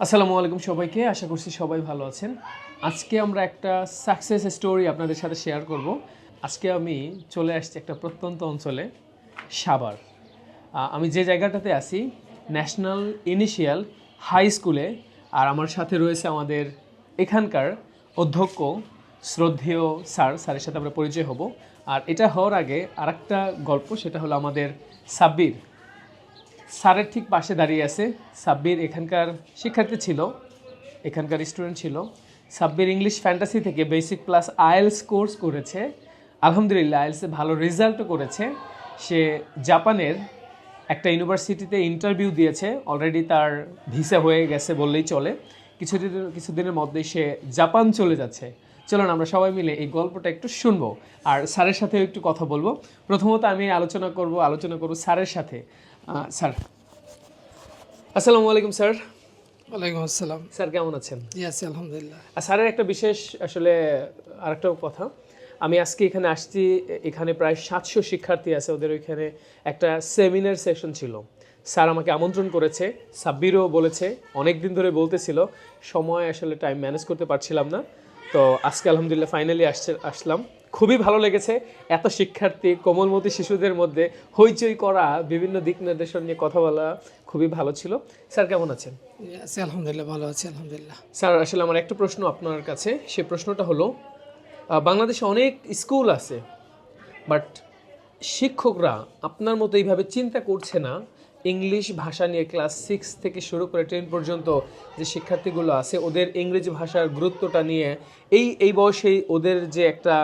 আসসালামু আলাইকুম সবাইকে আশা করছি সবাই ভালো আছেন। আজকে আমরা একটা সাকসেস স্টোরি আপনাদের সাথে শেয়ার করব। আজকে আমি চলে আসছি একটা প্রত্যন্ত অঞ্চলে আহ, আমি যে জায়গাটাতে আছি ন্যাশনাল ইনিশিয়াল হাই স্কুলে আর আমার সাথে রয়েছে আমাদের এখানকার অধ্যক্ষ শ্রদ্ধেয় স্যার স্যারের সাথে আমরা পরিচয় হব। আর এটা হওয়ার আগে আরেকটা গল্প সেটা হলো আমাদের সাব্বির। স্যারের ঠিক পাশে দাঁড়িয়ে আছে সাব্বির। এখানকার শিক্ষার্থী ছিল, এখানকার স্টুডেন্ট ছিল। সাব্বির ইংলিশ ফ্যান্টাসি থেকে বেসিক প্লাস আইএলস কোর্স করেছে। আলহামদুলিল্লাহ আইএলসে ভালো রেজাল্টও করেছে। সে জাপানের একটা ইউনিভার্সিটিতে ইন্টারভিউ দিয়েছে। অলরেডি তার ভিসা হয়ে গেছে বললেই চলে। কিছুদিন, কিছুদিনের মধ্যেই সে জাপান চলে যাচ্ছে। চলুন আমরা সবাই মিলে এই গল্পটা একটু শুনব। আর স্যারের সাথেও একটু কথা বলব। প্রথমত আমি আলোচনা করব আলোচনা করব স্যারের সাথে। স্যার। আসসালামু আলাইকুম স্যার। ওয়ালাইকুম আসসালাম। স্যার কেমন আছেন? জি আছি আলহামদুলিল্লাহ স্যারের একটা বিশেষ আসলে আরেকটা কথা। আমি আজকে এখানে আসছি এখানে প্রায় সাতশো শিক্ষার্থী আছে ওদের ওইখানে একটা সেমিনার সেশন ছিল। স্যার আমাকে আমন্ত্রণ করেছে সাব্বিরও বলেছে অনেক দিন ধরে বলতেছিল সময় আসলে টাইম ম্যানেজ করতে পারছিলাম না। তো আজকে আলহামদুলিল্লাহ ফাইনালি আসছে আসলাম। খুবই ভালো লেগেছে। এত শিক্ষার্থী কোমলমতি শিশুদের মধ্যে হইচই করা বিভিন্ন দিক নির্দেশন নিয়ে কথা বলা খুবই ভালো ছিল। স্যার কেমন আছেন? আছি আলহামদুলিল্লাহ ভালো আছি আলহামদুলিল্লাহ। স্যার আসলে আমার একটা প্রশ্ন আপনার কাছে। সে প্রশ্নটা হলো বাংলাদেশে অনেক স্কুল আছে বাট শিক্ষকরা আপনার মতো এইভাবে চিন্তা করছে না ইংলিশ ভাষা নিয়ে ক্লাস সিক্স থেকে শুরু করে টেন পর্যন্ত যে শিক্ষার্থীগুলো আছে ওদের ইংরেজি ভাষার গুরুত্বটা নিয়ে এই এই বয়সেই ওদের যে একটা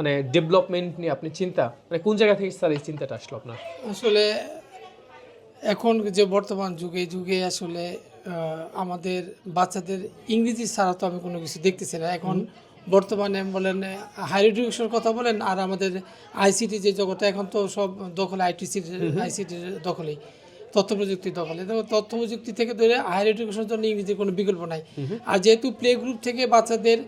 মানে ডেভেলপমেন্ট নিয়ে আপনি চিন্তা? মানে কোন জায়গা থেকে স্যার এই চিন্তাটা আসলো আপনার? আসলে এখন যে বর্তমান যুগে যুগে আসলে আমাদের বাচ্চাদের ইংরেজি ছাড়া তো আমি কোনো কিছু দেখতেছি না। এখন বর্তমানে বলেন হায়ার এডুকেশনের কথা বলেন আর আমাদের আইসিটি যে জগতে এখন তো সব দখলে আইটিসির আইসিটির দখলেই তথ্য প্রযুক্তির দখলে। তো তথ্য প্রযুক্তি থেকে ধরে হায়ার এডুকেশনের জন্য ইংরেজির কোনো বিকল্প নাই। আর যেহেতু প্লে গ্রুপ থেকে বাচ্চাদের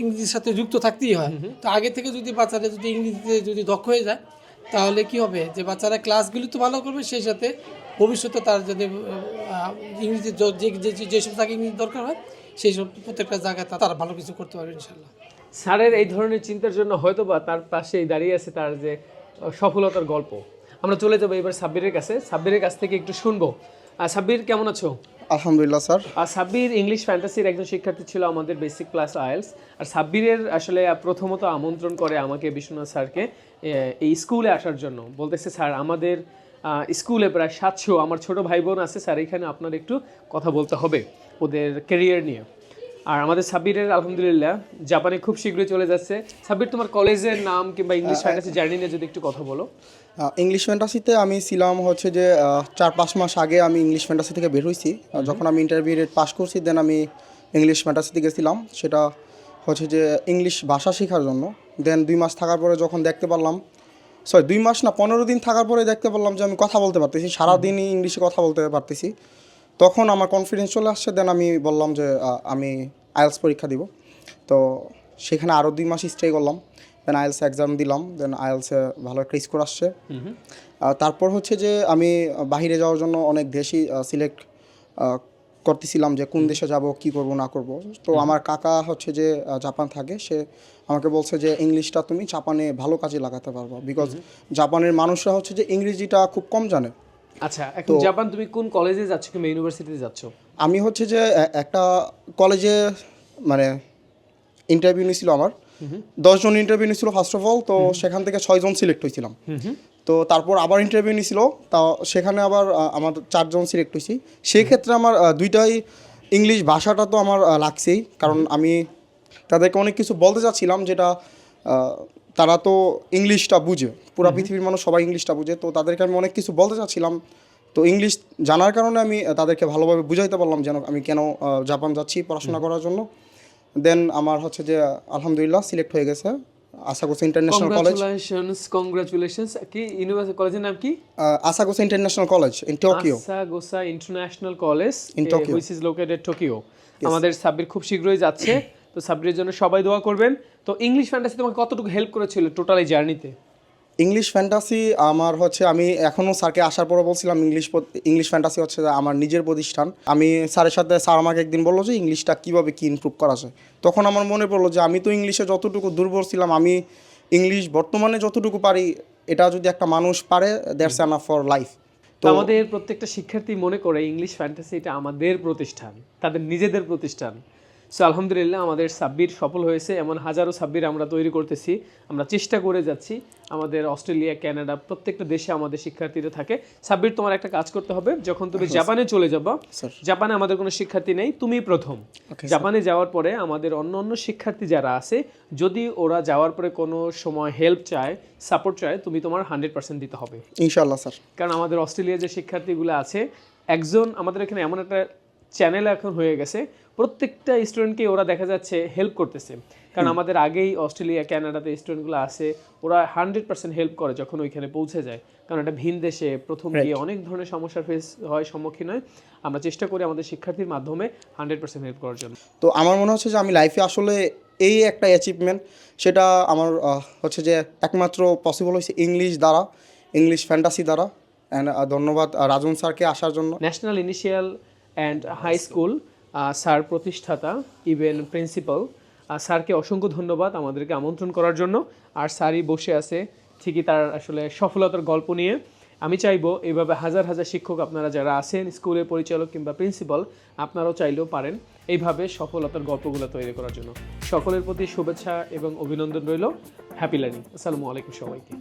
ইংরেজির সাথে যুক্ত থাকতেই হয়। তো আগে থেকে যদি বাচ্চারা যদি ইংরেজিতে যদি দক্ষ হয়ে যায় তাহলে কি হবে? যে বাচ্চারা ক্লাসগুলি তো ভালো করবে সেই সাথে ভবিষ্যতে তার যদি ইংরেজি যে যেসব জায়গায় ইংরেজি দরকার হয় সেই সব প্রত্যেকটা জায়গায় তারা ভালো কিছু করতে পারবে ইনশাল্লাহ স্যারের এই ধরনের চিন্তার জন্য হয়তো বা তার পাশেই দাঁড়িয়ে আছে তার যে সফলতার গল্প। আমরা চলে যাব এবার সাব্বিরের কাছে। সাব্বিরের কাছ থেকে একটু শুনব। আর সাব্বির কেমন আছো? আলহামদুলিল্লাহ, স্যার। আর সাব্বির ইংলিশ ফ্যান্টাসির একজন শিক্ষার্থী ছিল আমাদের বেসিক ক্লাস আয়েলস। আর সাব্বিরের আসলে প্রথমত আমন্ত্রণ করে আমাকে বিশ্বনাথ স্যারকে এই স্কুলে আসার জন্য। বলতেছে, স্যার, আমাদের স্কুলে প্রায় সাতশো, আমার ছোট ভাই বোন আছে, স্যার, এখানে আপনার একটু কথা বলতে হবে ওদের কেরিয়ার নিয়ে। আর আমাদের সাব্বিরের আলহামদুলিল্লাহ জাপানে খুব শীঘ্রই চলে যাচ্ছে। সাব্বির তোমার কলেজের নাম কিংবা ইংলিশ ফ্যান্টাসি জার্নি নিয়ে যদি একটু কথা বলো। ইংলিশ ফ্যান্টাসিতে আমি ছিলাম হচ্ছে যে চার পাঁচ মাস আগে আমি ইংলিশ ফ্যান্টাসি থেকে বের হয়েছি যখন আমি ইন্টারমিডিয়েট পাস করছি দেন আমি ইংলিশ ফ্যান্টাসিতে গেছিলাম। সেটা হচ্ছে যে ইংলিশ ভাষা শেখার জন্য। দেন দুই মাস থাকার পরে যখন দেখতে পারলাম সরি দুই মাস না পনেরো দিন থাকার পরে দেখতে পারলাম যে আমি কথা বলতে পারতেছি। সারাদিনই ইংলিশে কথা বলতে পারতেছি। তখন আমার কনফিডেন্স চলে আসছে দেন আমি বললাম যে আমি আইএলস পরীক্ষা দিব। তো সেখানে আরও দুই মাস স্টে করলাম দেন আইএলস এক্সাম দিলাম দেন আইএলসে ভালো একটা স্কোর আসছে। তারপর হচ্ছে যে আমি বাহিরে যাওয়ার জন্য অনেক দেশই সিলেক্ট করতেছিলাম যে কোন দেশে যাব কি করব না করব। তো আমার কাকা হচ্ছে যে জাপান থাকে সে আমাকে বলছে যে ইংলিশটা তুমি জাপানে ভালো কাজে লাগাতে পারব। বিকজ জাপানের মানুষরা হচ্ছে যে ইংরেজিটা খুব কম জানে। আচ্ছা এখন জাপান তুমি কোন কলেজে যাচ্ছ কিংবা ইউনিভার্সিটিতে যাচ্ছ? আমি হচ্ছে যে একটা কলেজে মানে ইন্টারভিউ নিয়েছিল আমার। দশজন ইন্টারভিউ নিয়েছিল ফার্স্ট অফ অল তো সেখান থেকে ছয়জন সিলেক্ট হয়েছিলাম। তো তারপর আবার ইন্টারভিউ নিয়েছিল তা সেখানে আবার আমার চারজন সিলেক্ট হয়েছি। সেই ক্ষেত্রে আমার দুইটাই ইংলিশ ভাষাটা তো আমার লাগছেই। কারণ আমি তাদেরকে অনেক কিছু বলতে চাচ্ছিলাম যেটা তারা তো ইংলিশটা বুঝে। পুরা পৃথিবীর মানুষ সবাই ইংলিশটা বুঝে। তো তাদেরকে আমি অনেক কিছু বলতে চাচ্ছিলাম। তো ইংলিশ জানার কারণে আমি তাদেরকে ভালোভাবে বুঝাইতে পারলাম যেন আমি কেন জাপান যাচ্ছি পড়াশোনা করার জন্য। দেন আমার হচ্ছে যে আলহামদুলিল্লাহ সিলেক্ট হয়ে গেছে Asakusa international college. Congratulations congratulations কি ইউনিভার্সিটি কলেজের নাম কি? Asakusa international college in Tokyo Asakusa international college. Which is located Tokyo আমাদের সাব্বির খুব শীঘ্রই যাচ্ছে। তো সাব্বিরের জন্য সবাই দোয়া করবেন। তো ইংলিশ ফ্যান্টাসি তোমাকে কতটুকু হেল্প করেছিল টোটাল এই জার্নিতে ইংলিশ ফ্যান্টাসি আমার হচ্ছে আমি এখনও স্যারকে আসার পরে বলছিলাম ইংলিশ ইংলিশ ফ্যান্টাসি হচ্ছে আমার নিজের প্রতিষ্ঠান। আমি স্যারের সাথে স্যার আমাকে একদিন বলল যে ইংলিশটা কীভাবে কী ইমপ্রুভ করা যায়? তখন আমার মনে পড়ল যে আমি তো ইংলিশে যতটুকু দুর্বল ছিলাম আমি ইংলিশ বর্তমানে যতটুকু পারি এটা যদি একটা মানুষ পারে দ্যাটস অ্যানাফ ফর লাইফ তো আমাদের প্রত্যেকটা শিক্ষার্থী মনে করে ইংলিশ ফ্যান্টাসি এটা আমাদের প্রতিষ্ঠান তাদের নিজেদের প্রতিষ্ঠান। সো আলহামদুলিল্লাহ আমাদের সাব্বির সফল হয়েছে। এমন হাজারো সাব্বির আমরা তৈরি করতেছি। আমরা চেষ্টা করে যাচ্ছি। আমাদের অস্ট্রেলিয়া কানাডা প্রত্যেকটা দেশে আমাদের শিক্ষার্থীরা থাকে। সাব্বির তোমার একটা কাজ করতে হবে। যখন তুমি জাপানে চলে যাবা জাপানে আমাদের কোনো শিক্ষার্থী নেই তুমি প্রথম। জাপানে যাওয়ার পরে আমাদের অন্য অন্য শিক্ষার্থী যারা আছে যদি ওরা যাওয়ার পরে কোনো সময় হেল্প চায় সাপোর্ট চায় তুমি তোমার হান্ড্রেড পার্সেন্ট দিতে হবে। ইনশাল্লাহ স্যার। কারণ আমাদের অস্ট্রেলিয়া যে শিক্ষার্থীগুলো আছে একজন আমাদের এখানে এমন একটা চ্যানেল এখন হয়ে গেছে। প্রত্যেকটা স্টুডেন্টকে ওরা দেখা যাচ্ছে হেল্প করতেছে। কারণ আমাদের আগেই অস্ট্রেলিয়া কানাডাতে স্টুডেন্টগুলো আছে ওরা হান্ড্রেড পার্সেন্ট হেল্প করে যখন ওইখানে পৌঁছে যায়। কারণ এটা ভিন দেশে প্রথম গিয়ে অনেক ধরনের সমস্যার ফেস হয় সম্মুখীন হয়। আমরা চেষ্টা করি আমাদের শিক্ষার্থীর মাধ্যমে হান্ড্রেড পার্সেন্ট হেল্প করার জন্য। তো আমার মনে হচ্ছে যে আমি লাইফে আসলে এই একটা অ্যাচিভমেন্ট সেটা আমার হচ্ছে যে একমাত্র পসিবল হয়েছে ইংলিশ দ্বারা ইংলিশ ফ্যান্টাসি দ্বারা। অ্যান্ড ধন্যবাদ রাজন স্যারকে আসার জন্য। National initial and high school sir প্রতিষ্ঠাতা ইভেন প্রিন্সিপাল স্যারকে অসংখ্য ধন্যবাদ আমাদেরকে আমন্ত্রণ করার জন্য। আর স্যারই বসে আছে ঠিকই তার আসলে সফলতার গল্প নিয়ে। আমি চাইব এইভাবে হাজার হাজার শিক্ষক আপনারা যারা আছেন, স্কুলের পরিচালক কিংবা প্রিন্সিপাল আপনারাও চাইলেও পারেন এইভাবে সফলতার গল্পগুলো তৈরি করার জন্য। সকলের প্রতি শুভেচ্ছা এবং অভিনন্দন রইল। হ্যাপি লার্নিং আসসালামু আলাইকুম সবাইকে।